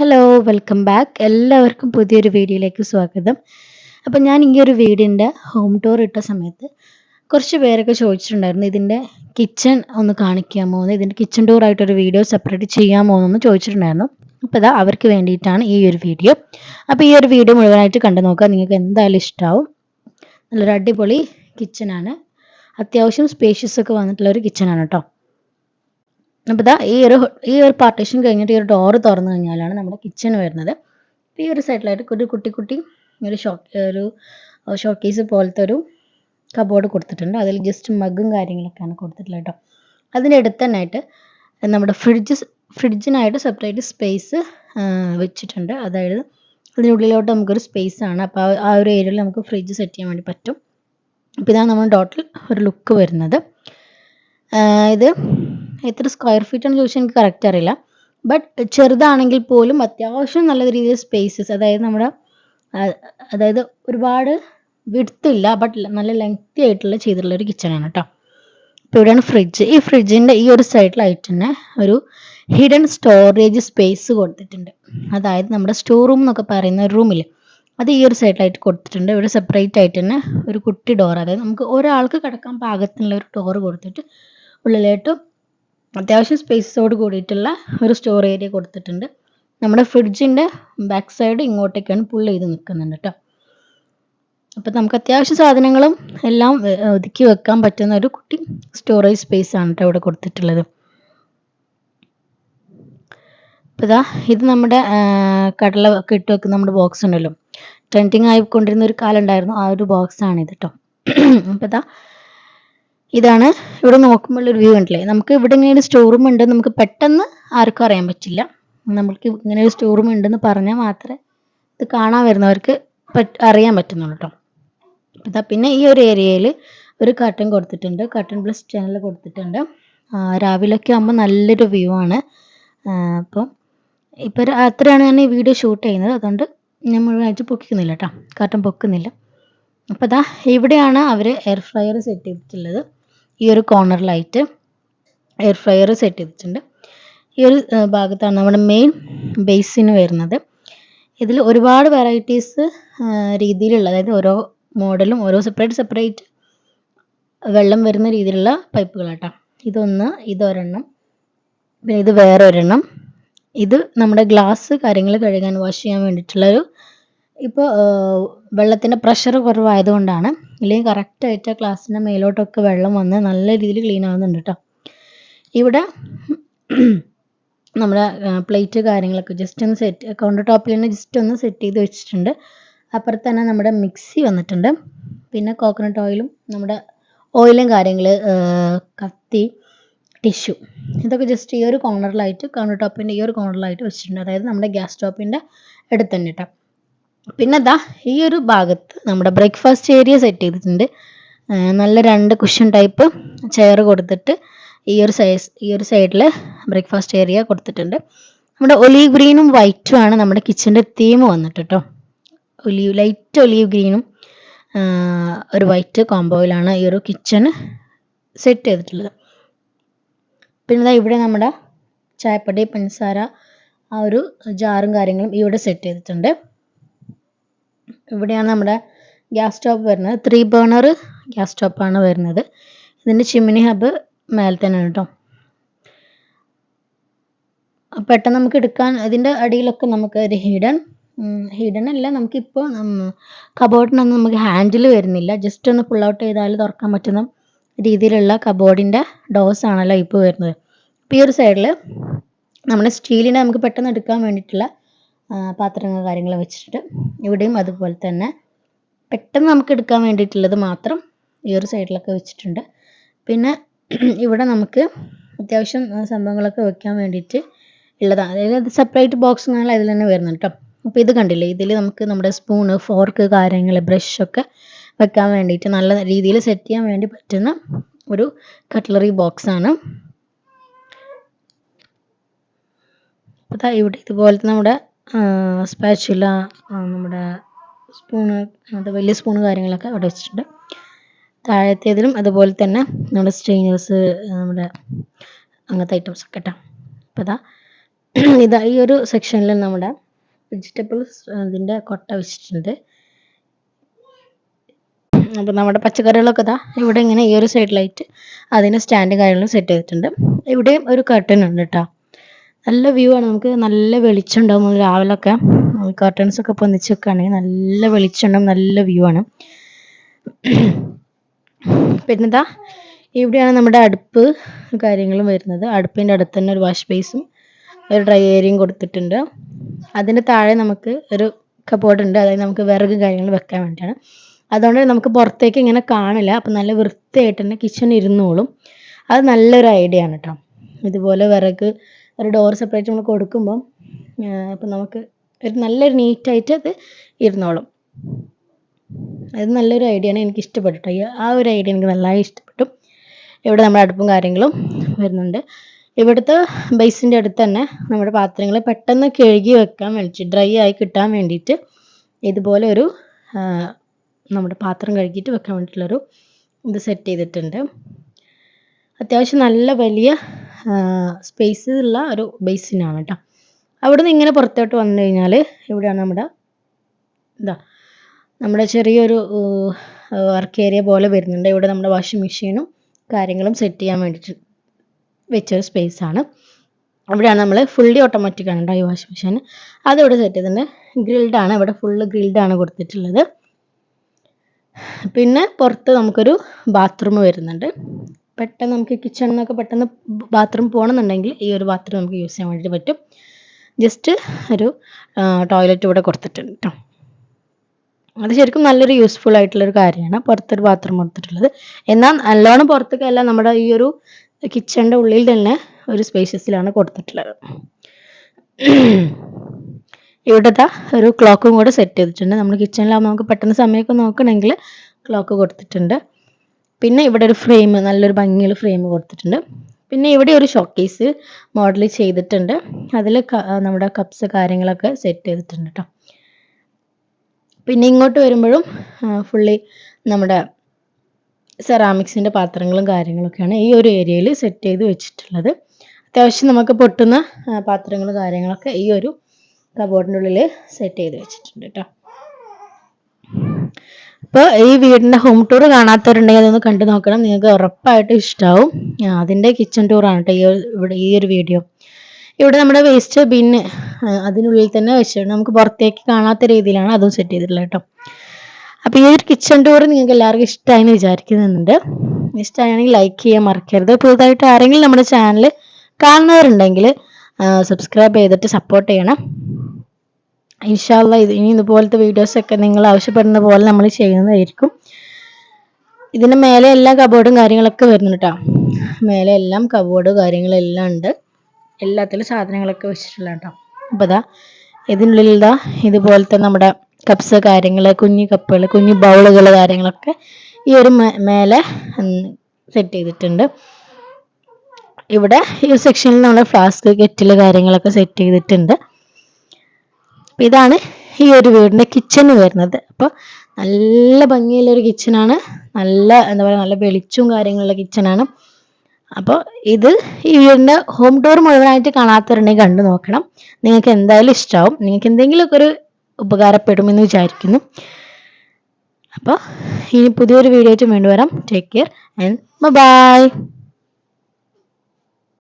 Hello welcome back എല്ലാവർക്കും പുതിയൊരു വീഡിയോയിലേക്ക് സ്വാഗതം. അപ്പം ഞാൻ ഈ ഒരു വീടിന്റെ ഹോം ടൂർ ഇട്ട സമയത്ത് കുറച്ച് പേരൊക്കെ ചോദിച്ചിട്ടുണ്ടായിരുന്നു ഇതിന്റെ കിച്ചൺ ഒന്ന് കാണിക്കാമോ? എന്ന് ഇതിന്റെ കിച്ചൺ ടൂർ ആയിട്ടൊരു വീഡിയോ സെപ്പറേറ്റ് ചെയ്യാമോ എന്നൊന്ന് ചോദിച്ചിട്ടുണ്ടായിരുന്നു. അപ്പോൾ ഇതാ അവർക്ക് വേണ്ടിയിട്ടാണ് ഈ ഒരു വീഡിയോ അപ്പോൾ ഈ ഒരു വീഡിയോ മുഴുവനായിട്ട് കണ്ടു നോക്കുക. നിങ്ങൾക്ക് എന്തായാലും ഇഷ്ടമാവും നല്ലൊരു അടിപൊളി കിച്ചണാണ് അത്യാവശ്യം സ്പേഷ്യസ് ഒക്കെ വന്നിട്ടുള്ള ഒരു കിച്ചണാണ് കേട്ടോ. അപ്പോൾ ഇതാ ഈ ഒരു ഈ ഒരു പാർട്ടീഷൻ കഴിഞ്ഞിട്ട് ഈ ഒരു ഡോറ് തുറന്നു കഴിഞ്ഞാലാണ് നമ്മുടെ കിച്ചൺ വരുന്നത്. ഈ ഒരു സൈഡിലായിട്ട് ഒരു കുട്ടി കുട്ടി ഒരു ഷോ ഒരു ഷോക്കേസ് പോലത്തെ ഒരു കബോർഡ് കൊടുത്തിട്ടുണ്ട്. അതിൽ ജസ്റ്റ് മഗും കാര്യങ്ങളൊക്കെയാണ് കൊടുത്തിട്ടുള്ളത് കേട്ടോ. അതിന്റെ അടുത്ത് തന്നെയായിട്ട് നമ്മുടെ ഫ്രിഡ്ജ് ഫ്രിഡ്ജിനായിട്ട് സെപ്പറേറ്റ് സ്പേസ് വെച്ചിട്ടുണ്ട്. അതായത് അതിനുള്ളിലോട്ട് നമുക്കൊരു സ്പേസ് ആണ്. അപ്പോൾ ആ ഒരു ഏരിയയിൽ നമുക്ക് ഫ്രിഡ്ജ് സെറ്റ് ചെയ്യാൻ വേണ്ടി പറ്റും. അപ്പോൾ ഇതാണ് നമ്മുടെ ടോട്ടൽ ഒരു ലുക്ക് വരുന്നത്. ഇത് എത്ര സ്ക്വയർ ഫീറ്റ് എന്ന് ചോദിച്ചാൽ എനിക്ക് കറക്റ്റ് അറിയില്ല. ബട്ട് ചെറുതാണെങ്കിൽ പോലും അത്യാവശ്യം നല്ല രീതിയിൽ സ്പേസസ് അതായത് നമ്മുടെ അതായത് ഒരുപാട് വിടുത്തില്ല ബട്ട് നല്ല ലെങ്തി ആയിട്ടുള്ള ചെയ്തിട്ടുള്ള ഒരു കിച്ചണാണ് കേട്ടോ ഇപ്പൊ ഇവിടെയാണ് ഫ്രിഡ്ജ് ഈ ഫ്രിഡ്ജിന്റെ ഈ ഒരു സൈഡിലായിട്ട് തന്നെ ഒരു ഹിഡൻ സ്റ്റോറേജ് സ്പേസ് കൊടുത്തിട്ടുണ്ട്. അതായത് നമ്മുടെ സ്റ്റോർ റൂം എന്നൊക്കെ പറയുന്ന ഒരു റൂമിൽ അത് ഈ ഒരു സൈഡിലായിട്ട് കൊടുത്തിട്ടുണ്ട്. ഇവിടെ സെപ്പറേറ്റ് ആയിട്ട് തന്നെ ഒരു കുട്ടി ഡോർ അതായത് നമുക്ക് ഒരാൾക്ക് കിടക്കാൻ പാകത്തിനുള്ള ഒരു ഡോർ കൊടുത്തിട്ട് ഉള്ളിലായിട്ട് അത്യാവശ്യം സ്പേസോട് കൂടിയിട്ടുള്ള ഒരു സ്റ്റോർ ഏരിയ കൊടുത്തിട്ടുണ്ട്. നമ്മുടെ ഫ്രിഡ്ജിന്റെ ബാക്ക് സൈഡ് ഇങ്ങോട്ടേക്കാണ് പുൾ ചെയ്ത് നിൽക്കുന്നുണ്ട് കേട്ടോ അപ്പം നമുക്ക് അത്യാവശ്യ സാധനങ്ങളും എല്ലാം ഒതുക്കി വെക്കാൻ പറ്റുന്ന ഒരു കുട്ടി സ്റ്റോറേജ് സ്പേസ് ആണ് കേട്ടോ ഇവിടെ കൊടുത്തിട്ടുള്ളത്. അപ്പം ഇതാ ഇത് നമ്മുടെ കടല ഒക്കെ ഇട്ട് വെക്കുന്ന നമ്മുടെ ബോക്സ് ഉണ്ടല്ലോ. ട്രെൻഡിങ് ആയിക്കൊണ്ടിരുന്ന ഒരു കാലം ഉണ്ടായിരുന്നു. ആ ഒരു ബോക്സ് ആണ് ഇത് കേട്ടോ അപ്പം ഇതാ ഇതാണ് ഇവിടെ നോക്കുമ്പോൾ ഒരു വ്യൂ ഉണ്ടല്ലേ നമുക്ക് ഇവിടെ ഇങ്ങനെ ഒരു സ്റ്റോർ റൂം ഉണ്ട്. നമുക്ക് പെട്ടെന്ന് ആർക്കും അറിയാൻ പറ്റില്ല. നമ്മൾക്ക് ഇങ്ങനെ ഒരു സ്റ്റോർ റൂം ഉണ്ടെന്ന് പറഞ്ഞാൽ മാത്രമേ ഇത് കാണാൻ വരുന്നവർക്ക് അറിയാൻ പറ്റുന്നുള്ളൂ കേട്ടോ പിന്നെ ഈ ഒരു ഏരിയയിൽ ഒരു കർട്ടൻ കൊടുത്തിട്ടുണ്ട്. കർട്ടൻ പ്ലസ് ചാനൽ കൊടുത്തിട്ടുണ്ട്. രാവിലെയൊക്കെ ആകുമ്പോൾ നല്ലൊരു വ്യൂ ആണ്. അപ്പം ഇപ്പോൾ രാത്രിയാണ് ഞാൻ ഈ വീഡിയോ ഷൂട്ട് ചെയ്യുന്നത്. അതുകൊണ്ട് ഞാൻ മുഴുവനായിട്ട് പൊക്കിക്കുന്നില്ല കേട്ടോ കർട്ടൻ പൊക്കുന്നില്ല. അപ്പോൾ ഇതാ ഇവിടെയാണ് അവർ എയർ ഫ്രയർ സെറ്റ് ചെയ്തിട്ടുള്ളത്. ഈ ഒരു കോർണറിലായിട്ട് എയർ ഫ്രയർ സെറ്റ് ചെയ്തിട്ടുണ്ട്. ഈ ഒരു ഭാഗത്താണ് നമ്മുടെ മെയിൻ ബേസിന് വരുന്നത്. ഇതിൽ ഒരുപാട് വെറൈറ്റീസ് രീതിയിലുള്ള അതായത് ഓരോ മോഡലും ഓരോ സെപ്പറേറ്റ് സെപ്പറേറ്റ് വെള്ളം വരുന്ന രീതിയിലുള്ള പൈപ്പുകളാട്ടോ. ഇതൊന്ന് ഇതൊരെണ്ണം പിന്നെ ഇത് വേറെ ഒരെണ്ണം ഇത് നമ്മുടെ ഗ്ലാസ് കാര്യങ്ങൾ കഴുകാൻ വാഷ് ചെയ്യാൻ വേണ്ടിയിട്ടുള്ളൊരു ഇപ്പോൾ വെള്ളത്തിന്റെ പ്രഷർ കുറവായതുകൊണ്ടാണ് ഇല്ലെങ്കിൽ കറക്റ്റായിട്ട് ഗ്ലാസ്സിന്റെ മേലോട്ടൊക്കെ വെള്ളം വന്ന് നല്ല രീതിയിൽ ക്ലീൻ ആവുന്നുണ്ട് കേട്ടോ ഇവിടെ നമ്മുടെ പ്ലേറ്റ് കാര്യങ്ങളൊക്കെ ജസ്റ്റ് ഒന്ന് സെറ്റ് കൗണ്ടർ ടോപ്പിൽ തന്നെ ജസ്റ്റ് ഒന്ന് സെറ്റ് ചെയ്ത് വെച്ചിട്ടുണ്ട്. അപ്പുറത്ത് തന്നെ നമ്മുടെ മിക്സി വന്നിട്ടുണ്ട്. പിന്നെ കോക്കനട്ട് ഓയിലും നമ്മുടെ ഓയിലും കാര്യങ്ങൾ കത്തി ടിഷ്യൂ ഇതൊക്കെ ജസ്റ്റ് ഈ ഒരു കോർണറിലായിട്ട് കൗണ്ടർ ടോപ്പിന്റെ ഈ ഒരു കോർണറിലായിട്ട് വെച്ചിട്ടുണ്ട്. അതായത് നമ്മുടെ ഗ്യാസ് സ്റ്റോപ്പിന്റെ അടുത്ത് തന്നെ കേട്ടോ പിന്നെ ദാ ഈ ഒരു ഭാഗത്ത് നമ്മുടെ ബ്രേക്ക്ഫാസ്റ്റ് ഏരിയ സെറ്റ് ചെയ്തിട്ടുണ്ട്. നല്ല രണ്ട് കുഷൻ ടൈപ്പ് ചെയർ കൊടുത്തിട്ട് ഈ ഒരു സൈസ് ഈ ഒരു സൈഡിൽ ബ്രേക്ക്ഫാസ്റ്റ് ഏരിയ കൊടുത്തിട്ടുണ്ട്. നമ്മുടെ ഒലീവ് ഗ്രീനും വൈറ്റും ആണ് നമ്മുടെ കിച്ചന്റെ തീം വന്നിട്ട് കേട്ടോ ഒലീവ് ലൈറ്റ് ഒലീവ് ഗ്രീനും ഒരു വൈറ്റ് കോംബോയിലാണ് ഈ ഒരു കിച്ചൺ സെറ്റ് ചെയ്തിട്ടുള്ളത്. പിന്നെ ഇവിടെ നമ്മുടെ ചായപ്പൊടി പഞ്ചസാര ആ ഒരു ജാറും കാര്യങ്ങളും ഇവിടെ സെറ്റ് ചെയ്തിട്ടുണ്ട്. ഇവിടെയാണ് നമ്മുടെ ഗ്യാസ് സ്റ്റോപ്പ് വരുന്നത്. ത്രീ ബേണർ ഗ്യാസ് സ്റ്റോപ്പാണ് വരുന്നത്. ഇതിന്റെ ചിമ്മിനി ഹബ് മേലെ തന്നെ കേട്ടോ. പെട്ടെന്ന് നമുക്ക് എടുക്കാൻ ഇതിന്റെ അടിയിലൊക്കെ നമുക്ക് ഒരു ഹിഡൻ ഹിഡൻ അല്ല നമുക്കിപ്പോൾ കബോർഡിനൊന്നും നമുക്ക് ഹാൻഡിൽ വരുന്നില്ല. ജസ്റ്റ് ഒന്ന് പുൾ ഔട്ട് ചെയ്താൽ തുറക്കാൻ പറ്റുന്ന രീതിയിലുള്ള കബോർഡിന്റെ ഡോസ് ആണല്ലോ ഇപ്പോൾ വരുന്നത്. ഇപ്പോൾ ഈ ഒരു സൈഡിൽ നമ്മുടെ സ്റ്റീലിനെ നമുക്ക് പെട്ടെന്ന് എടുക്കാൻ വേണ്ടിയിട്ടുള്ള പാത്രങ്ങൾ കാര്യങ്ങൾ വെച്ചിട്ട് ഇവിടെയും അതുപോലെ തന്നെ പെട്ടെന്ന് നമുക്ക് എടുക്കാൻ വേണ്ടിയിട്ടുള്ളത് മാത്രം ഈ ഒരു സൈഡിലൊക്കെ വെച്ചിട്ടുണ്ട്. പിന്നെ ഇവിടെ നമുക്ക് അത്യാവശ്യം സംഭവങ്ങളൊക്കെ വെക്കാൻ വേണ്ടിയിട്ട് ഉള്ളതാണ് അതായത് സെപ്പറേറ്റ് ബോക്സ് ബോക്സുകൾ അതിൽ തന്നെ വരുന്നുണ്ട് കേട്ടോ. അപ്പോൾ ഇത് കണ്ടില്ലേ? ഇതിൽ നമുക്ക് നമ്മുടെ സ്പൂണ് ഫോർക്ക് കാര്യങ്ങൾ ബ്രഷൊക്കെ വെക്കാൻ വേണ്ടിയിട്ട് നല്ല രീതിയിൽ സെറ്റ് ചെയ്യാൻ വേണ്ടി പറ്റുന്ന ഒരു കട്ട്ലറി ബോക്സാണ് അപ്പോൾ ഇവിടെ ഇതുപോലത്തെ നമ്മുടെ സ്പാച്ചുല നമ്മുടെ സ്പൂണ് അങ്ങനത്തെ വലിയ സ്പൂൺ കാര്യങ്ങളൊക്കെ അവിടെ വെച്ചിട്ടുണ്ട്. താഴത്തേതിലും അതുപോലെ തന്നെ നമ്മുടെ സ്ട്രെയിനേഴ്സ് നമ്മുടെ അങ്ങനത്തെ ഐറ്റംസ് ഒക്കെ കേട്ടോ അപ്പോൾ ഇതാ ഇതാ ഈ ഒരു സെക്ഷനിൽ നമ്മുടെ വെജിറ്റബിൾസ് ഇതിന്റെ കൊട്ട വെച്ചിട്ടുണ്ട്. അപ്പോൾ നമ്മുടെ പച്ചക്കറികളൊക്കെ ഇതാ ഇവിടെ ഇങ്ങനെ ഈ ഒരു സൈഡിലായിട്ട് അതിന് സ്റ്റാൻഡ് കാര്യങ്ങളും സെറ്റ് ചെയ്തിട്ടുണ്ട്. ഇവിടെയും ഒരു കർട്ടൻ ഉണ്ട് കേട്ടോ നല്ല വ്യൂ ആണ്. നമുക്ക് നല്ല വെളിച്ചം ഉണ്ടാവും. രാവിലൊക്കെ കർട്ടൻസ് ഒക്കെ ഒന്നിച്ച് വെക്കുകയാണെങ്കിൽ നല്ല വെളിച്ചം ഉണ്ടാവും. നല്ല വ്യൂ ആണ്. പിന്നെന്താ? ഇവിടെയാണ് നമ്മുടെ അടുപ്പ് കാര്യങ്ങളും വരുന്നത്. അടുപ്പിന്റെ അടുത്ത് തന്നെ ഒരു വാഷ് ബേസും ഒരു ഡ്രൈ ഏരിയയും കൊടുത്തിട്ടുണ്ട്. അതിന്റെ താഴെ നമുക്ക് ഒരു കബോർഡ് ഉണ്ട്. അതായത് നമുക്ക് വിറക് കാര്യങ്ങൾ വെക്കാൻ വേണ്ടിയാണ്. അതുകൊണ്ട് നമുക്ക് പുറത്തേക്ക് ഇങ്ങനെ കാണില്ല. അപ്പം നല്ല വൃത്തിയായിട്ട് തന്നെ കിച്ചൺ ഇരുന്നോളും. അത് നല്ലൊരു ഐഡിയ ആണ് കേട്ടോ ഇതുപോലെ വിറക് ഒരു ഡോർ സെപ്പറേറ്റ് നമ്മൾ കൊടുക്കുമ്പം അപ്പം നമുക്ക് ഒരു നല്ലൊരു നീറ്റായിട്ട് അത് ഇരുന്നോളും. അത് നല്ലൊരു ഐഡിയ ആണ് എനിക്ക് ഇഷ്ടപ്പെട്ടു ആ ഒരു ഐഡിയ എനിക്ക് നല്ലതായി ഇഷ്ടപ്പെട്ടു. ഇവിടെ നമ്മുടെ അടുപ്പും കാര്യങ്ങളും വരുന്നുണ്ട്. ഇവിടുത്തെ ബേസിന്റെ അടുത്ത് തന്നെ നമ്മുടെ പാത്രങ്ങൾ പെട്ടെന്ന് കഴുകി വെക്കാൻ വേണ്ടി ഡ്രൈ ആയി കിട്ടാൻ വേണ്ടിയിട്ട് ഇതുപോലെ ഒരു നമ്മുടെ പാത്രം കഴുകിയിട്ട് വെക്കാൻ വേണ്ടിയിട്ടുള്ളൊരു ഇത് സെറ്റ് ചെയ്തിട്ടുണ്ട്. അത്യാവശ്യം നല്ല വലിയ സ്പേസ് ഉള്ള ഒരു ബേസിനാണ് കേട്ടോ അവിടെ നിന്ന് ഇങ്ങനെ പുറത്തോട്ട് വന്നു കഴിഞ്ഞാൽ ഇവിടെയാണ് നമ്മുടെ ഇതാ നമ്മുടെ ചെറിയൊരു വർക്ക് ഏരിയ പോലെ വരുന്നുണ്ട്. ഇവിടെ നമ്മുടെ വാഷിംഗ് മെഷീനും കാര്യങ്ങളും സെറ്റ് ചെയ്യാൻ വേണ്ടിയിട്ട് വെച്ചൊരു ആണ് അവിടെയാണ് നമ്മൾ ഫുള്ളി ഓട്ടോമാറ്റിക് ആണ് കേട്ടോ ഈ വാഷിംഗ് മെഷീൻ അതിവിടെ സെറ്റ് ചെയ്തിട്ടുണ്ട്. ഗ്രിൽഡാണ് ഇവിടെ ഫുള്ള് ഗ്രിൽഡാണ് കൊടുത്തിട്ടുള്ളത്. പിന്നെ പുറത്ത് നമുക്കൊരു ബാത്റൂം വരുന്നുണ്ട്. പെട്ടെന്ന് നമുക്ക് കിച്ചണിൽ നിന്നൊക്കെ പെട്ടെന്ന് ബാത്റൂം പോകണമെന്നുണ്ടെങ്കിൽ ഈ ഒരു ബാത്റൂം നമുക്ക് യൂസ് ചെയ്യാൻ വേണ്ടി പറ്റും. ജസ്റ്റ് ഒരു ടോയ്ലറ്റ് ഇവിടെ കൊടുത്തിട്ടുണ്ട് കേട്ടോ അത് ശരിക്കും നല്ലൊരു യൂസ്ഫുൾ ആയിട്ടുള്ള ഒരു കാര്യമാണ് പുറത്തൊരു ബാത്റൂം കൊടുത്തിട്ടുള്ളത്. എന്നാൽ നല്ലോണം പുറത്തേക്കല്ല നമ്മുടെ ഈ ഒരു കിച്ചണിന്റെ ഉള്ളിൽ തന്നെ ഒരു സ്പേഷ്യസിലാണ് കൊടുത്തിട്ടുള്ളത്. ഇവിടുത്തെ ഒരു ക്ലോക്കും കൂടെ സെറ്റ് ചെയ്തിട്ടുണ്ട്. നമ്മൾ കിച്ചണിലാകുമ്പോൾ നമുക്ക് പെട്ടെന്ന് സമയമൊക്കെ നോക്കണമെങ്കിൽ ക്ലോക്ക് കൊടുത്തിട്ടുണ്ട്. പിന്നെ ഇവിടെ ഒരു ഫ്രെയിം നല്ലൊരു ഭംഗിയുള്ള ഫ്രെയിം കൊടുത്തിട്ടുണ്ട്. പിന്നെ ഇവിടെ ഒരു ഷോക്കേസ് മോഡൽ ചെയ്തിട്ടുണ്ട്. അതിൽ നമ്മുടെ കപ്സ് കാര്യങ്ങളൊക്കെ സെറ്റ് ചെയ്തിട്ടുണ്ട് കേട്ടോ പിന്നെ ഇങ്ങോട്ട് വരുമ്പോഴും ഫുള്ളി നമ്മുടെ സെറാമിക്സിന്റെ പാത്രങ്ങളും കാര്യങ്ങളൊക്കെയാണ് ഈ ഒരു ഏരിയയിൽ സെറ്റ് ചെയ്ത് വെച്ചിട്ടുള്ളത്. അത്യാവശ്യം നമുക്ക് പൊട്ടുന്ന പാത്രങ്ങളും കാര്യങ്ങളൊക്കെ ഈ ഒരു കബോർഡിന്റെ ഉള്ളിൽ സെറ്റ് ചെയ്ത് വെച്ചിട്ടുണ്ട് കേട്ടോ അപ്പോൾ ഈ വീടിന്റെ ഹോം ടൂർ കാണാത്തവരുണ്ടെങ്കിൽ അതൊന്ന് കണ്ടു നോക്കണം. നിങ്ങൾക്ക് ഉറപ്പായിട്ട് ഇഷ്ടാവും. അതിന്റെ കിച്ചൺ ആണ് കേട്ടോ ഈ ഇവിടെ ഈ ഒരു വീഡിയോ ഇവിടെ നമ്മുടെ വേസ്റ്റ് ബിന്ന് അതിനുള്ളിൽ തന്നെ വെച്ചിട്ടുണ്ട്. നമുക്ക് പുറത്തേക്ക് കാണാത്ത രീതിയിലാണ് അതും സെറ്റ് ചെയ്തിട്ടുള്ളത് കേട്ടോ അപ്പോൾ ഈ ഒരു കിച്ചൺ ടൂർ നിങ്ങൾക്ക് എല്ലാവർക്കും ഇഷ്ടമായി എന്ന് വിചാരിക്കുന്നുണ്ട്. ഇഷ്ടമായാണെങ്കിൽ ലൈക്ക് ചെയ്യാൻ മറക്കരുത്. പുതുതായിട്ട് ആരെങ്കിലും നമ്മുടെ ചാനൽ കാണുന്നവരുണ്ടെങ്കിൽ സബ്സ്ക്രൈബ് ചെയ്തിട്ട് സപ്പോർട്ട് ചെയ്യണം. ഇൻഷാല്ല ഇത് ഇനി ഇതുപോലത്തെ വീഡിയോസൊക്കെ നിങ്ങൾ ആവശ്യപ്പെടുന്ന പോലെ നമ്മൾ ചെയ്യുന്നതായിരിക്കും. ഇതിന് മേലെ എല്ലാ കബോർഡും കാര്യങ്ങളൊക്കെ വരുന്നുണ്ട് കേട്ടോ മേലെ എല്ലാം കബോർഡ് കാര്യങ്ങളെല്ലാം ഉണ്ട്. എല്ലാത്തിലും സാധനങ്ങളൊക്കെ വെച്ചിട്ടുള്ള കേട്ടോ അപ്പോൾ ഇതാ ഇതിനുള്ളിൽ ഇതാ ഇതുപോലത്തെ നമ്മുടെ കപ്സ് കാര്യങ്ങൾ കുഞ്ഞു കപ്പുകൾ കുഞ്ഞു ബൗളുകൾ കാര്യങ്ങളൊക്കെ ഈ ഒരു മേലെ സെറ്റ് ചെയ്തിട്ടുണ്ട്. ഇവിടെ ഈ സെക്ഷനിൽ നമ്മൾ ഫ്ലാസ്ക് കെറ്റിൽ കാര്യങ്ങളൊക്കെ സെറ്റ് ചെയ്തിട്ടുണ്ട്. ഇതാണ് ഈ ഒരു വീടിന്റെ കിച്ചണ് വരുന്നത്. അപ്പോൾ നല്ല ഭംഗിയുള്ളൊരു കിച്ചണാണ് നല്ല എന്താ പറയുക നല്ല വെളിച്ചവും കാര്യങ്ങളുള്ള കിച്ചണാണ് അപ്പോൾ ഇത് ഈ വീടിന്റെ ഹോം ടൂർ മുഴുവനായിട്ട് കാണാത്തവരുണ്ടെങ്കിൽ കണ്ടു നോക്കണം. നിങ്ങൾക്ക് എന്തായാലും ഇഷ്ടമാവും നിങ്ങൾക്ക് എന്തെങ്കിലുമൊക്കെ ഒരു ഉപകാരപ്പെടുമെന്ന് വിചാരിക്കുന്നു. അപ്പോൾ ഇനി പുതിയൊരു വീഡിയോ ആയിട്ട് വീണ്ടും വരാം. Take care and by